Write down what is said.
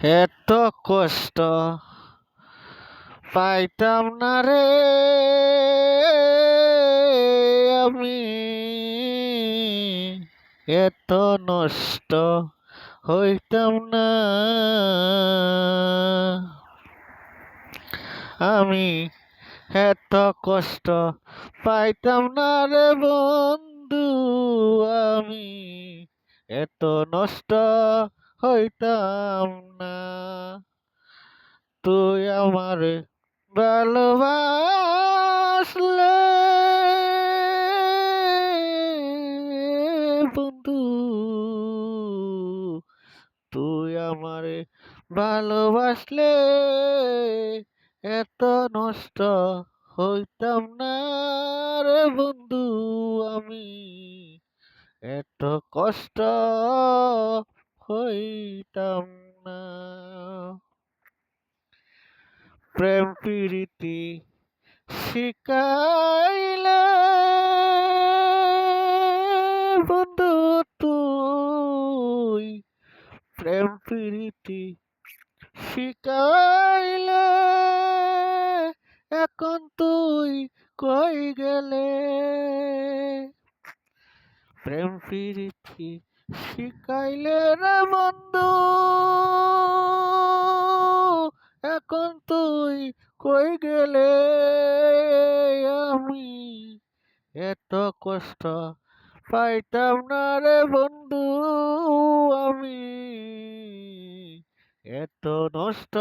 এত কষ্ট পাইতাম না রে আমি। এত নষ্ট হইতাম না। আমি এত কষ্ট পাইতাম না রে বন্ধু, আমি এত নষ্ট হইতাম না। তুই আমার ভালোবাসলে। বন্ধু, তুই আমারে ভালোবাসলে এত নষ্ট হইতাম না রে বন্ধু, আমি এত কষ্ট হইতাম না। প্রেম প্রীতি শিকাইলে বন্ধু তুই। প্রেম প্রীতি শিকাইলে এখন তুই কই গেলে? প্রেম প্রীতি শিখাইলে রে বন্ধু, এখন তুই কই গেলে? আমি এত কষ্ট পাইতাম না রে বন্ধু, আমি এত নষ্ট